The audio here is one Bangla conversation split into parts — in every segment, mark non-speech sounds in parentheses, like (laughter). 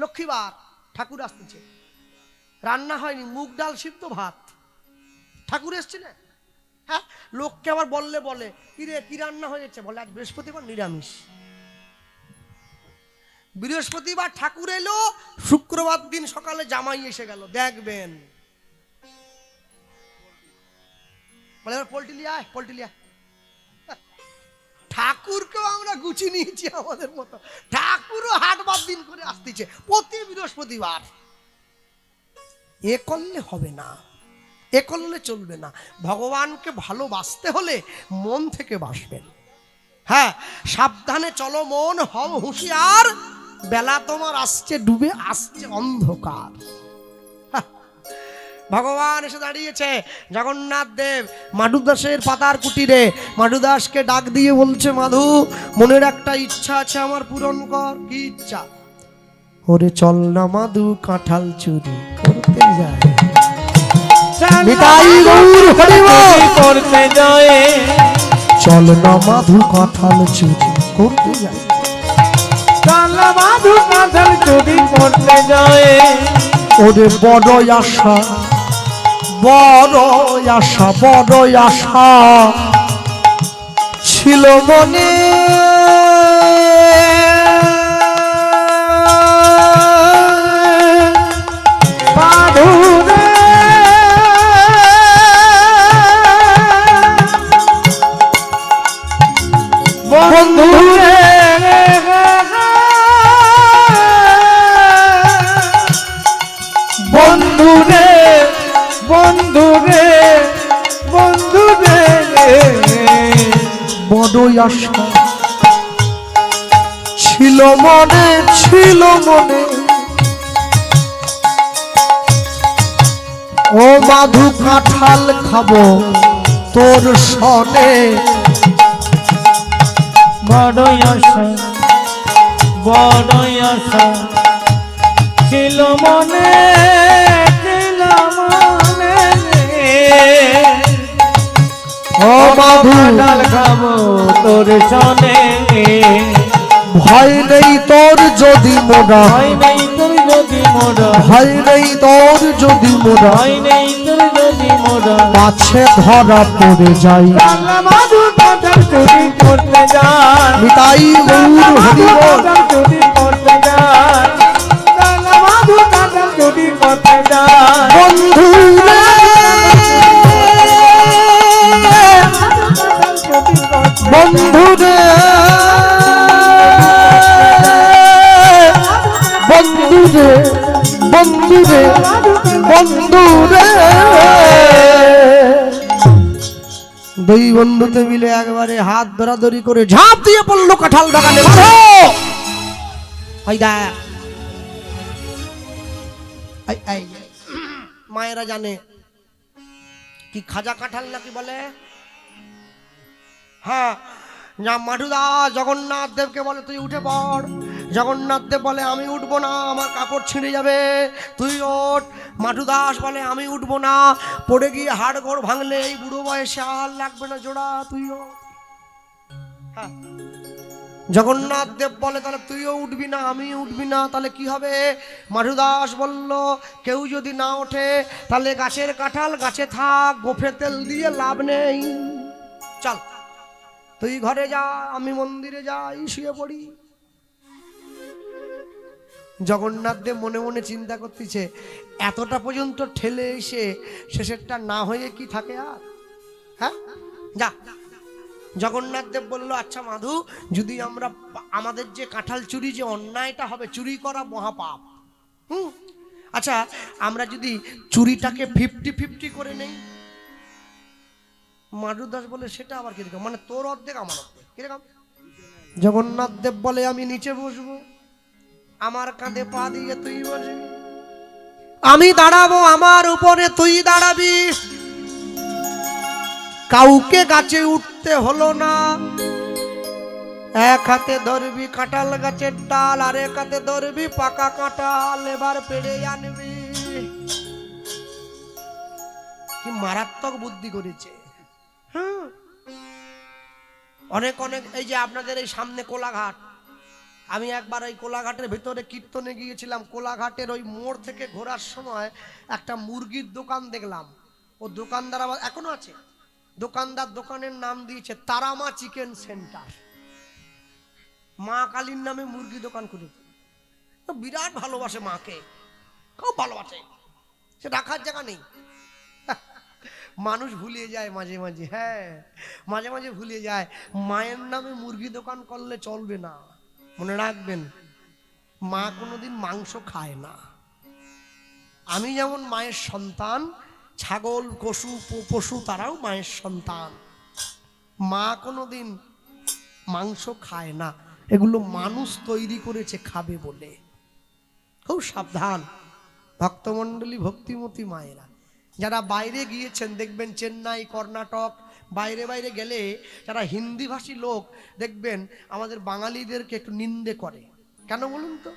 লক্ষ্মীবার ঠাকুর আসতেছে রান্না হয়নি, মুগ ডাল, সিদ্ধ ভাত। ঠাকুর এসছে না? হ্যাঁ? লোককে আবার বললে বলে, কিরে, কি রান্না হয়েছে? বলে, আজ বৃহস্পতিবার নিরামিষ। বৃহস্পতিবার ঠাকুর এলো, শুক্রবার দিন সকালে জামাই এসে গেল, দেখবেন। বলে পোল্ট্রি আয়, পোল্ট্রি। ঠাকুরকেও আমরা গুছি নিয়েছি আমাদের মতো। ঠাকুরও হাটবার দিন করে আসতেছে প্রতি বৃহস্পতিবার। এ করলে হবে না, এ করলে চলবে না। ভগবানকে ভালোবাসতে হলে মন থেকে বাসবেন। হ্যাঁ সাবধানে চলো মন হও হুঁশিয়ার। বেলা তোমার আসছে, ডুবে আসছে অন্ধকার। ভগবান এসে দাঁড়িয়েছে। জগন্নাথ দেব মাধুদাসের পাতার কুটিরে মাধুদাসকে ডাক দিয়ে বলছে মাধু মনের একটা ইচ্ছা আছে আমার পূরণ কর। কি ইচ্ছা? ওরে চল না মাধু কাঁঠাল চুরি করতে যায়। করতে চল না মাধু কাঁঠাল চুরি করতে যায়। মাধু কাঁঠাল চুরি করতে যায়। ওরে বড় আশা। বড় আশা বড় আশা ছিল মনে। বন্ধুরে বন্ধুরে বন্ধুরে বন্ধুরে বড় আশা। ছিল মনে ছিল মনে। ও মাধু কাঁঠাল খাব তোর সনে বড়ই আশা বড়ই আশা। ছিল মনে ও মাধু খাব তোর সনে। ভয় নেই তোর যদি মোরা। ভয় নেই তোর যদি মোরা। ভয় নেই তোর যদি মোরা। ভয় নেই তোর যদি মোরা। কাছে ধরা পড়ে যাই কালা মাধু কাঁঠাল চুরি করতে যান নিতাই গৌর হরিবল চুরি করতে যান মাধু কাঁঠাল চুরি করতে যান বন্ধু রে বন্ধু রে বন্ধু রে বন্ধু রে বন্ধু রে দুই বন্ধুতে মিলে একবারে হাত ধরাধরি করে ঝাঁপ দিয়ে পড়ল কাঁঠাল বাগানে। বাঁধো মায়েরা জানে কি খাজা কাঁঠাল নাকি বলে? হ্যাঁ। মাঠুদা জগন্নাথ দেবকে বলে, তুই উঠে পড়। জগন্নাথ দেব বলে, আমি উঠবো না, আমার কাপড় ছিঁড়ে যাবে। তুই ওঠ। মাঠুদাস বলে, আমি উঠবো না, পড়ে গিয়ে হাড় ঘোড় ভাঙলে এই বুড়ো বয়সে আর লাগবে না জোড়া, তুই হ্যাঁ। জগন্নাথ দেব বলে, তাহলে তুইও উঠবি না আমি উঠবি না, তাহলে কি হবে? মাধুদাস বলল, কেউ যদি না ওঠে, তাহলে গাছের কাঁঠাল গাছে থাক গোফে তেল দিয়ে লাভ নেই। চল। তুই ঘরে যা, আমি মন্দিরে যাই, শুয়ে পড়ি। জগন্নাথ দেব মনে মনে চিন্তা করতেছে, এতটা পর্যন্ত ঠেলে এসে শেষেরটা না হয়ে কি থাকে আর? হ্যাঁ? যা। জগন্নাথ দেব বলল আচ্ছা মাধু, যদি আমরা আমাদের যে কাঁঠাল চুরি, যে অন্যায়টা হবে, চুরি করা মহাপাপ। হুম? আচ্ছা আমরা যদি চুরিটাকে ফিফটি ফিফটি করে নেই মাধু দাস বলে, সেটা আবার কীরকম? মানে তোর অর্ধেক, আমার অর্ধেক। কীরকম? জগন্নাথ দেব বলে, আমি নিচে বসবো। আমার কাঁধে পা দিয়ে তুই বসবি। আমি দাঁড়াবো আমার উপরে, তুই দাঁড়াবি। কাউকে গাছে উঠতে হলো না। এক হাতে ধরবি কাঁঠাল গাছের ডাল, আর এক হাতে ধরবি পাকা কাঁঠাল, এবার পেড়ে আনবি। কি মারাত্মক বুদ্ধি করেছে। হুম। অনেক অনেক, এই যে আপনাদের এই সামনে কোলাঘাট। আমি একবার ওই কোলাঘাটের ভেতরে কীর্তনে গিয়েছিলাম। কোলাঘাটের ওই মোড় থেকে ঘোরার সময় একটা মুরগির দোকান দেখলাম। ও দোকানদার আবার এখনও আছে? দোকানদার দোকানের নাম দিয়েছে তারামা চিকেন সেন্টার। মা কালীর নামে মুরগি দোকান খুলেছে। বিরাট ভালোবাসে মাকে। খুব ভালোবাসে। সে রাখার জায়গা নেই। মানুষ ভুলিয়ে যায় মাঝে মাঝে হ্যাঁ মাঝে মাঝে ভুলিয়ে যায়। মায়ের নামে মুরগি দোকান করলে চলবে না, মনে রাখবেন। মা কোনোদিন মাংস খায় না। আমি যেমন মায়ের সন্তান, ছাগল, পশু পশু তারাও মায়ের সন্তান। মা কোনোদিন মাংস খায় না। এগুলো মানুষ তৈরি করেছে খাবে বলে। খুব সাবধান। ভক্তমণ্ডলী ভক্তিমতী মায়েরা। যারা বাইরে গিয়েছেন, দেখবেন চেন্নাই, কর্ণাটক, বাইরে বাইরে গেলে যারা হিন্দিভাষী লোক, দেখবেন আমাদের বাঙালিদেরকে একটু নিন্দে করে। কেন বলুন তো?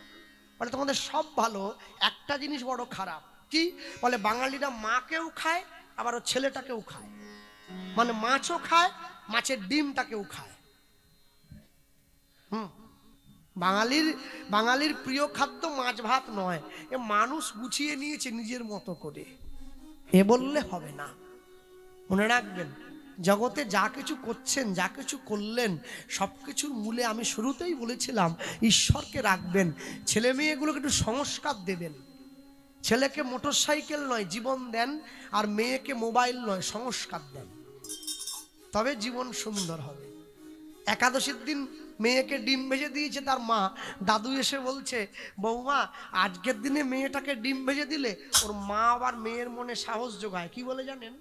বলে তোমাদের সব ভালো, একটা জিনিস বড় খারাপ। কি? বলে বাঙালিরা মাকেও খায়, আবার ছেলেটাকেও খায়। মানে মাছও খায়, মাছের ডিমটাকেও খায়। হুম। বাঙালির বাঙালির প্রিয় খাদ্য মাছ ভাত নয়। এ মানুষ গুছিয়ে নিয়েছে নিজের মতো করে। এ বললে হবে না। মনে রাখবেন, জগতে যা কিছু করছেন, যা কিছু করলেন সব কিছুর মূলে আমি শুরুতেই বলেছিলাম, ঈশ্বরকে রাখবেন। ছেলে মেয়েগুলোকে একটু সংস্কার দেবেন। ছেলেকে মোটর সাইকেল নয়, জীবন দেন, আর মেয়েকে মোবাইল নয়, সংস্কার দেন। তবে জীবন সুন্দর হবে। একাদশীর দিন মেয়েকে ডিম ভেজে দিয়েছে তার মা। দাদু এসে বলছে, বৌমা, আজকের দিনে মেয়েটাকে ডিম ভেজে দিলে ওর মা আবার মেয়ের মনে সাহস যোগায়। কি বলে জানেন?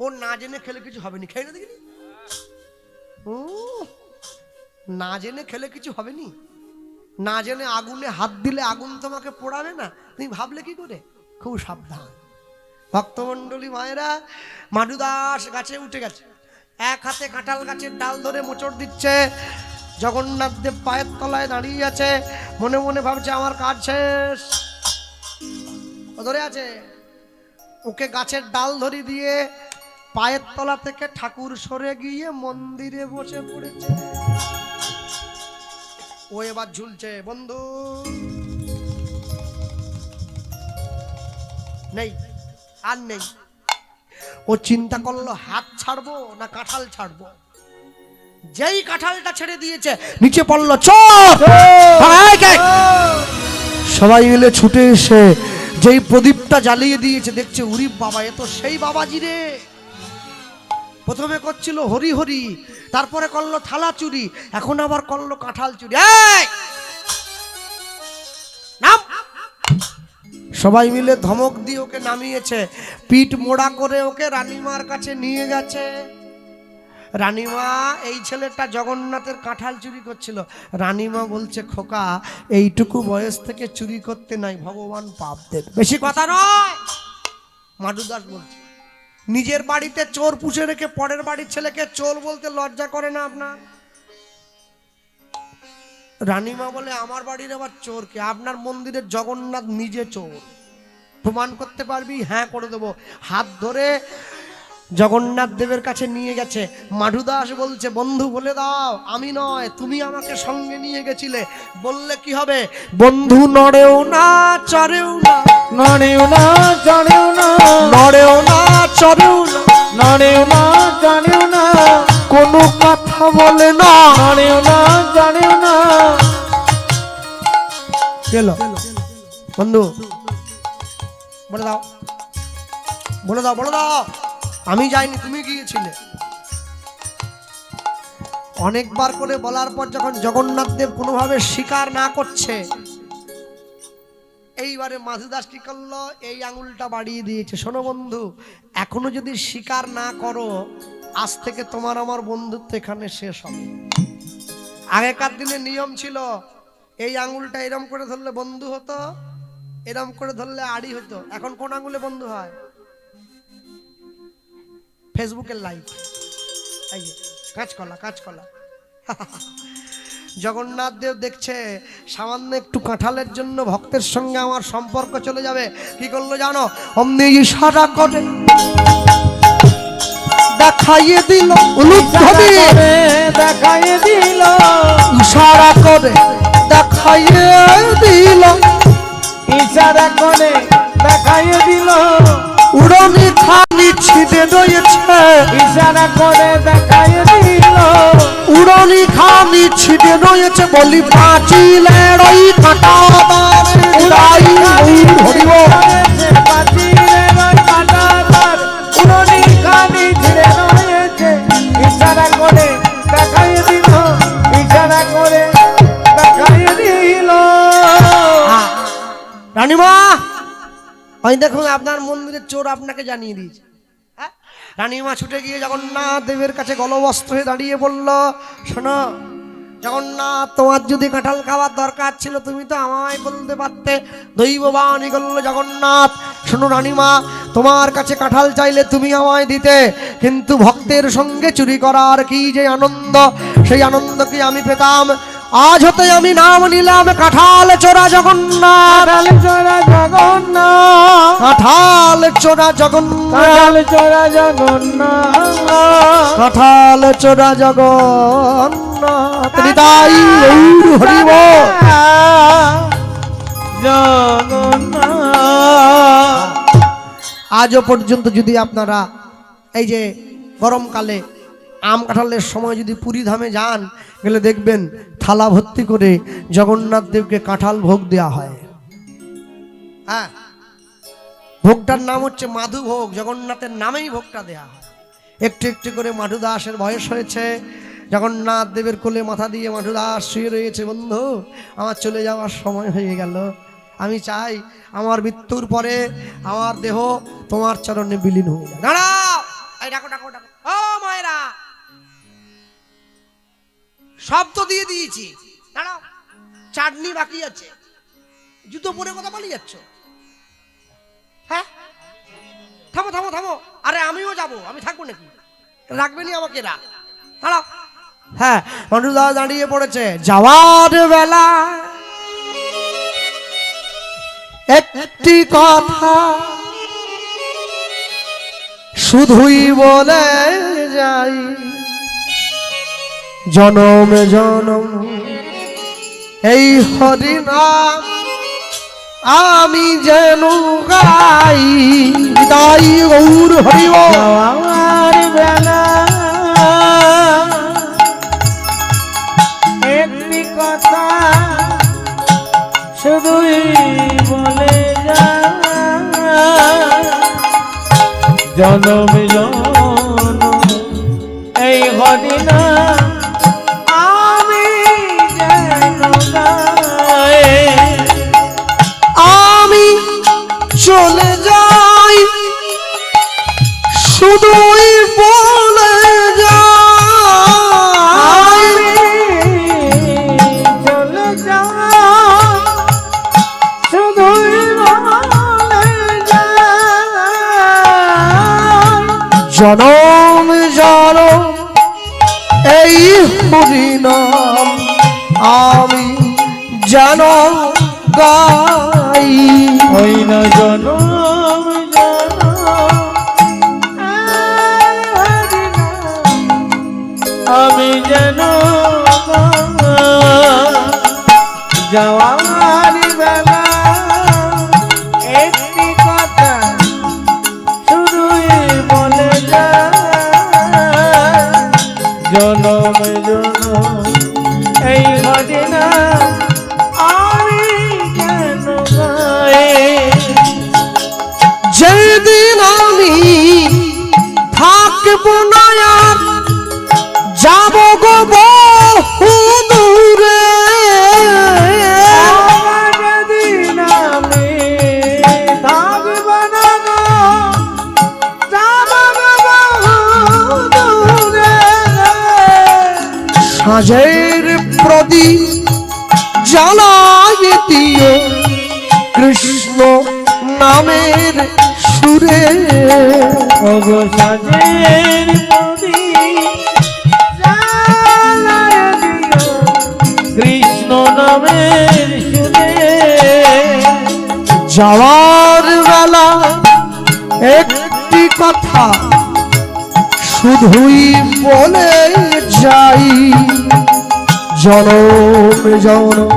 ও না জেনে খেলে কিছু হবে না। খেয়ে না দেখিনি? ও না জেনে খেলে কিছু হবে নি? না জেনে আগুনে হাত দিলে আগুন তোমাকে পোড়াবে না? তুমি ভাবলে কি করে? খুব সাবধান। ভক্তমণ্ডলী মায়েরা মাডুদাস গাছে উঠে গেছে। এক হাতে কাঁঠাল গাছের ডাল ধরে মোচড় দিচ্ছে। জগন্নাথ দেব পায়ের তলায় দাঁড়িয়ে আছে। মনে মনে ভাবছে, আমার কাজ শেষ। ও ধরে আছে। ওকে গাছের ডাল ধরি দিয়ে পায়ের তলা থেকে ঠাকুর সরে গিয়ে মন্দিরে বসে পড়েছে। ও এবার ঝুলছে, বন্ধু, নেই, আর নেই। ও চিন্তা করল, হাত ছাড়বো না কাঁঠাল ছাড়বো? যেই কাঁঠালটা ছেড়ে দিয়েছে নিচে পড়ল চোর সবাই মিলে ছুটে এসে যেই প্রদীপটা জ্বালিয়ে দিয়েছে দেখছে উরি বাবা এ তো সেই বাবাজি রে। প্রথমে করছিল হরি হরি তারপরে করল থালা চুরি এখন আবার করল কাঁঠাল চুরি! নাম! সবাই মিলে ধমক দিয়ে ওকে নামিয়েছে পিঠ মোড়া করে ওকে রানীমার কাছে নিয়ে গেছে। রানীমা, এই ছেলেটা জগন্নাথের কাঁঠাল চুরি করছিল। রানীমা বলছে, খোকা, এইটুকু বয়স থেকে চুরি করতে নাই, ভগবান পাপ দেবে বেশি কথা নয়! মাডু দাস বলছে, নিজের বাড়িতে চোর পুষে রেখে পরের বাড়ির ছেলেকে চোর বলতে লজ্জা করে না আপনার? রানীমা বলে, আমার বাড়ির আবার চোর চোরকে আপনার মন্দিরের জগন্নাথ নিজে চোর। প্রমাণ করতে পারবি? হ্যাঁ করে দেবো। হাত ধরে জগন্নাথ দেবের কাছে নিয়ে গেছে। মাধু দাস বলছে বন্ধু বলে দাও আমি নয় তুমি আমাকে সঙ্গে নিয়ে গেছিলে। বললে কি হবে? বন্ধু নড়েও না চড়েও না। নড়েও না চড়েও না। নড়েও না চড়েও না। নড়েও না জানেও না। কোনো কথা বলে না। নড়েও না জানেও না। গেল। বন্ধু বলে দাও। বলে দাও বলে দাও। আমি যাইনি, তুমি গিয়েছিলে। অনেকবার করে বলার পর যখন জগন্নাথ দেব কোনোভাবে স্বীকার না করছে, এইবারে মাধুদাস কি করল? এই আঙুলটা বাড়িয়ে দিয়েছে। শোনো বন্ধু, এখনও যদি স্বীকার না করো, আজ থেকে তোমার আমার বন্ধুত্ব এখানে শেষ হবে। আগেকার দিনে নিয়ম ছিল, এই আঙুলটা এরম করে ধরলে বন্ধু হতো, এরম করে ধরলে আড়ি হতো। এখন কোন আঙুলে বন্ধু হয়? ফেসবুকের লাইভ এই যে কাঁচকলা কাঁচকলা। (laughs) জগন্নাথ দেব দেখছে সামান্য একটু কাঁঠালের জন্য ভক্তের সঙ্গে আমার সম্পর্ক চলে যাবে। কি করল জানো? অমনি ইশারা করে দেখাইয়ে দিল দেখাইয়ে দেখাই দিল। ইশারা করে দেখাইয়ে দিল। ইশারা করে দেখাইয়ে দিল। উড়নি থালি ছিঁড়ে রয়েছে। ইশারা করে দেখাইয়ে দিল। উড়নি খালি ছিঁড়ে রয়েছে বলি পাঁচিলের ওই কাটা। উড়াই ধরিব। ওই দেখুন আপনার মন্দিরের চোর আপনাকে জানিয়ে দিয়েছে। হ্যাঁ? রানীমা ছুটে গিয়ে জগন্নাথ দেবের কাছে গলবস্ত্র হয়ে দাঁড়িয়ে বলল, শোনো, জগন্নাথ, তোমার যদি কাঁঠাল খাওয়ার দরকার ছিল, তুমি তো আমায় বলতে পারতে। দৈববাণী করল জগন্নাথ, শোনো রানীমা, তোমার কাছে কাঁঠাল চাইলে তুমি আমায় দিতে, কিন্তু ভক্তের সঙ্গে চুরি করার কি যে আনন্দ? সেই আনন্দ কি আমি পেতাম। আজ হতে আমি নাম নিলাম কাঁঠাল চোরা জগন্নাথ। চোরা জগন্নাথ। কাঁঠাল চোরা জগন্নাথ। কাঁঠাল চোরা জগন্নাথ। কাঁঠাল চোরা জগন্নাথ। হৃদয় হরিব। আজও পর্যন্ত যদি আপনারা এই যে গরমকালে আম কাঁঠালের সময় যদি পুরী ধামে যান গেলে দেখবেন থালা ভর্তি করে জগন্নাথ দেবকে কাঁঠাল ভোগ দেওয়া হয়। হ্যাঁ? ভোগটার নাম হচ্ছে মাধু ভোগ, জগন্নাথের নামেই ভোগটা দেয়া হয়। একটু একটু করে মাধু দাসের বয়স হয়েছে, জগন্নাথ দেবের কোলে মাথা দিয়ে মাধু দাস শুয়ে রয়েছে, বন্ধু, আমার চলে যাওয়ার সময় হয়ে গেল। আমি চাই আমার মৃত্যুর পরে আমার দেহ তোমার চরণে বিলীন হয়ে যায়। দাঁড়াও! ডাকো ডাকো ডাকো। ও মায়েরা! সব তো দিয়ে দিয়েছি। দাঁড়াও, চাটনি বাকি আছে। জুতো পরে কথা পালিয়ে যাচ্ছ? হ্যাঁ? থামো থামো থামো। আরে আমিও যাব, আমি থাকব নাকি? রাখবেনি আমাকে রাখ দাঁড়াও। হ্যাঁ মন্টুদা দাঁড়িয়ে পড়েছে। যাওয়ার বেলা একটি কথা শুধুই বলে যাই। জনম জনম। এই হরিনাম আমি যেন গাই তাই গৌর হরিব আমার বেলা। একটি কথা শুধুই বলে জনম জনম, এই হরিনা চলে যাই শুধুই বলে যাই। চলে শুধুই জনম জনম এই হরিনাম আমি যেন গাই ওই না জনম। আমি যেন যাওয়ার সাজের প্রদীপ জ্বালায় দিও কৃষ্ণ নামের সুরে। ওগো সাজের কৃষ্ণ নামের সুরে। যাওয়ার বেলা একটি কথা শুধুই বলে যাই। জনম জনম।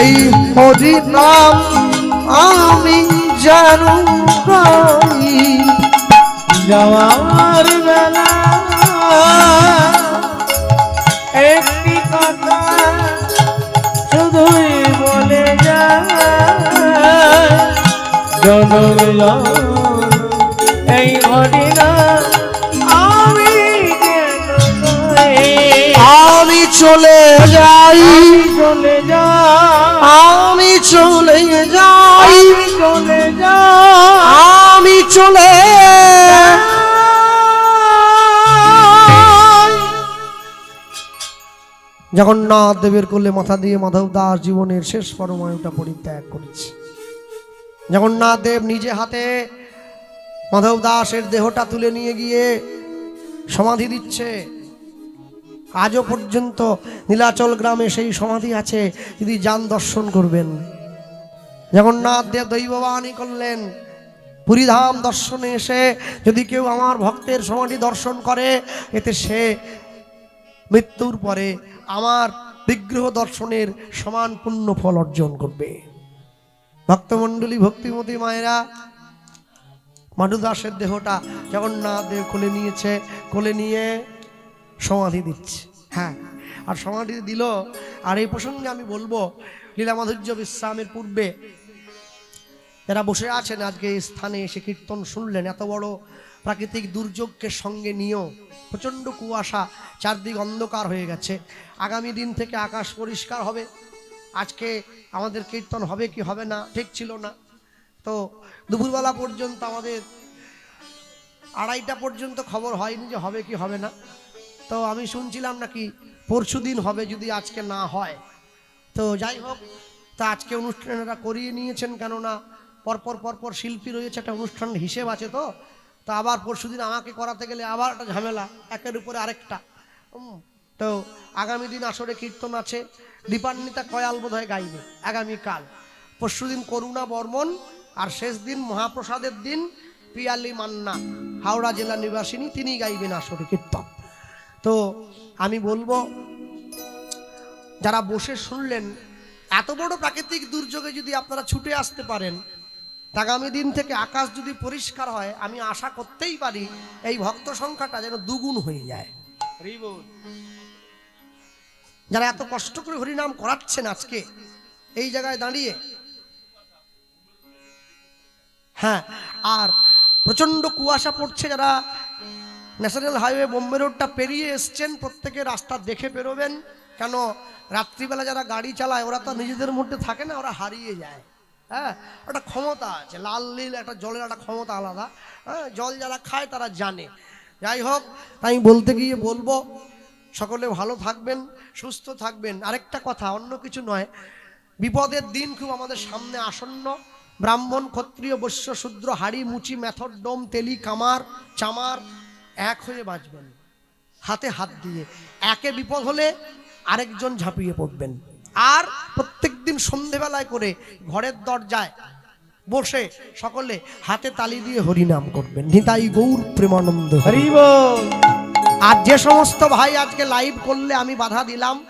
এই হরি নাম আমি জানু গাই। যাওয়ার বেলা একটি কথা শুধুই বলে যায়। জনম এই হরিনা আমি আমি চলে যাই। চলে যা আমি চলে যাই। চলে যা আমি চলে জগন্নাথ দেবের কোলে মাথা দিয়ে মাধব দাস জীবনের শেষ পরমায়ুটা পরিত্যাগ করেছে। জগন্নাথ দেব নিজে হাতে মাধব দাসের দেহটা তুলে নিয়ে গিয়ে সমাধি দিচ্ছে। আজও পর্যন্ত নীলাচল গ্রামে সেই সমাধি আছে যদি যান দর্শন করবেন। জগন্নাথ দেব দৈববাণী করলেন, পুরীধাম দর্শনে এসে যদি কেউ আমার ভক্তের সমাধি দর্শন করে, এতে সে মৃত্যুর পরে আমার বিগ্রহ দর্শনের সমান পুণ্য ফল অর্জন করবে। ভক্তমণ্ডলী, ভক্তিমতী মায়েরা, মাধুদাসের দেহটা জগন্নাথ দেব কোলে নিয়েছে, কোলে নিয়ে সমাধি দিচ্ছে। হ্যাঁ আর সমাধি দিল, আর এই প্রসঙ্গে আমি বলব লীলা মাধুর্য বিশ্রামের পূর্বে যারা বসে আছেন, আজকে এই স্থানে এসে কীর্তন শুনলেন, এত বড় প্রাকৃতিক দুর্যোগকে সঙ্গে নিয়েও প্রচণ্ড কুয়াশা, চারদিক অন্ধকার হয়ে গেছে। আগামী দিন থেকে আকাশ পরিষ্কার হবে। আজকে আমাদের কীর্তন হবে কি হবে না, ঠিক ছিল না। তো দুপুরবেলা পর্যন্ত আমাদের আড়াইটা পর্যন্ত খবর হয়নি যে হবে কি হবে না। তো আমি শুনছিলাম নাকি পরশু দিন হবে যদি আজকে না হয়। তো যাই হোক, তা আজকে অনুষ্ঠানেরা করিয়ে নিয়েছেন কেননা পরপর পরপর শিল্পী রয়েছে, একটা অনুষ্ঠান হিসেব আছে তো। তো আবার পরশু দিন আমাকে করাতে গেলে আবার একটা ঝামেলা, একের উপরে আরেকটা। তো আগামী দিন আসরে কীর্তন আছে, দীপান্বিতা কয়াল বোধ হয় গাইবে আগামীকাল। পরশু দিন করুণা বর্মন, আর শেষ দিন মহাপ্রসাদের দিন পিয়ালি মান্না, হাওড়া জেলা নিবাসিনী তিনি গাইবেন আসরে কীর্তন। তো আমি বলব, যারা বসে শুনলেন, এত বড় প্রাকৃতিক দুর্যোগে যদি আপনারা ছুটে আসতে পারেন, আগামী দিন থেকে আকাশ যদি পরিষ্কার হয়, আমি আশা করতেই পারি এই ভক্ত সংখ্যাটা যেন দুগুণ হয়ে যায়। যারা এত কষ্ট করে হরিনাম করাচ্ছেন আজকে, এই জায়গায় দাঁড়িয়ে হ্যাঁ আর প্রচণ্ড কুয়াশা পড়ছে যারা ন্যাশনাল হাইওয়ে বোম্বে রোডটা পেরিয়ে এসছেন, প্রত্যেকে রাস্তা দেখে বেরোবেন। কেন? রাত্রিবেলা যারা গাড়ি চালায়, ওরা তো নিজেদের মধ্যে থাকে না, ওরা হারিয়ে যায়। হ্যাঁ? একটা ক্ষমতা আছে, লাল, নীল, একটা জলের একটা ক্ষমতা আলাদা। হ্যাঁ? জল যারা খায়, তারা জানে। যাই হোক তাই বলতে গিয়ে বলব, সকলে ভালো থাকবেন, সুস্থ থাকবেন। আরেকটা কথা, অন্য কিছু নয়। বিপদের দিন খুব আমাদের সামনে আসন্ন। ব্রাহ্মণ, ক্ষত্রিয়, বৈশ্য, শূদ্র, হাড়ি, মুচি, মেথর, ডোম, তেলি, কামার, চামার এক হয়ে বাঁচবেন। হাতে হাত দিয়ে। একে বিপদ হলে আরেকজন ঝাঁপিয়ে পড়বেন। আর প্রত্যেক দিন সন্ধেবেলায় করে ঘরের দরজায় বসে সকলে হাতে তালি দিয়ে হরিনাম করবেন। নিতাই গৌর প্রেমানন্দ হরিব আর যে সমস্ত ভাই আজকে লাইভ করলে আমি বাধা দিলাম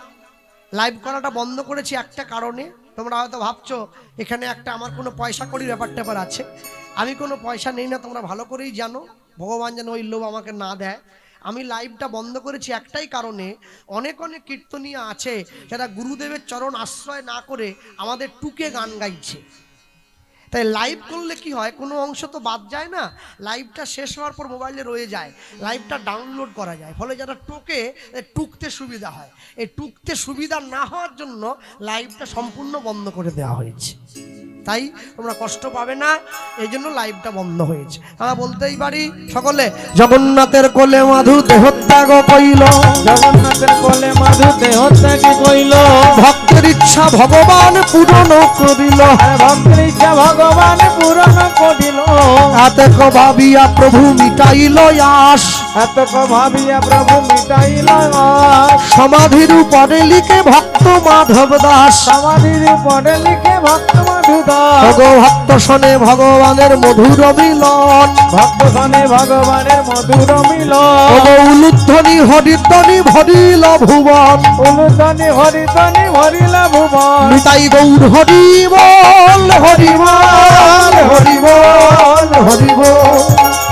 লাইভ করাটা বন্ধ করেছি একটা কারণে। তোমরা হয়তো ভাবছ এখানে একটা আমার কোনো পয়সা করি ব্যাপার ট্যাপার আছে। আমি কোনো পয়সা নেই না তোমরা ভালো করেই জানো। ভগবান যেন ওই লোভ আমাকে না দেয়। আমি লাইভটা বন্ধ করেছি একটাই কারণে, অনেক অনেক কীর্তনীয় আছে যারা গুরুদেবের চরণ আশ্রয় না করে আমাদের টুকে গান গাইছে। তাই লাইভ করলে কি হয়, কোনো অংশ তো বাদ যায় না লাইভটা শেষ হওয়ার পর মোবাইলে রয়ে যায় লাইভটা ডাউনলোড করা যায়। ফলে যারা টোকে টুকতে সুবিধা হয়। এই টুকতে সুবিধা না হওয়ার জন্য লাইভটা সম্পূর্ণ বন্ধ করে দেওয়া হয়েছে। তাই তোমরা কষ্ট পাবে না এই জন্য লাইভটা বন্ধ হয়েছে। আমরা বলতেই পারি সকলে জগন্নাথের কোলে মাধু দেহত্যাগ কইল। জগন্নাথের কোলে মাধু দেহত্যাগ কইল। ভক্তের ইচ্ছা ভগবান পূরণ করিল। আর ভক্তের ইচ্ছা ভগবান পূরণ করিল। এতে ভাবিয়া প্রভু মিটাইল আস এত ভাবিয়া প্রভু মিটাইল। সমাধির উপরে লিখে ভক্ত মাধব দাস। সমাধির পরে লিখে ভক্ত মধুদান ভগভক্ত শোনে ভগবানের মধুর মিলন। ভক্ত শনি ভগবানের মধুর মিলন। উলুধ্বনি হরিধ্বনি ভরিল ভুবন। অনুদানে হরিদানে ভরিলা ভুবন। নিতাই গৌর হরি বল হরি বল হরি বল হরি বল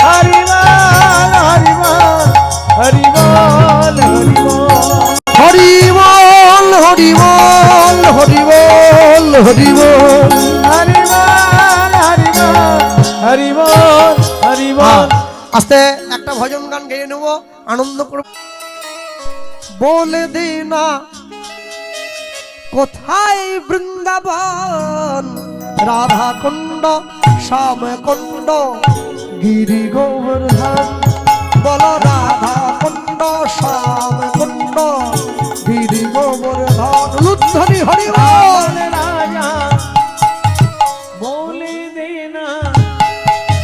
হরিবল হরিবল হরিবল হরিবল। হরি বল হরি বল হরি বল হরি বল হরিবল হরিবল হরিবল। হরিবল আস্তে একটা ভজন গান গেয়ে নেব আনন্দ করব। বলে দে না কোথায় বৃন্দাবন? রাধা কুণ্ড শ্যাম কুণ্ড গিরি গোবর্ধন বল রাধা কুণ্ড শ্যাম কুণ্ড গিরি গোবর্ধন লুদ্ধনি রাধা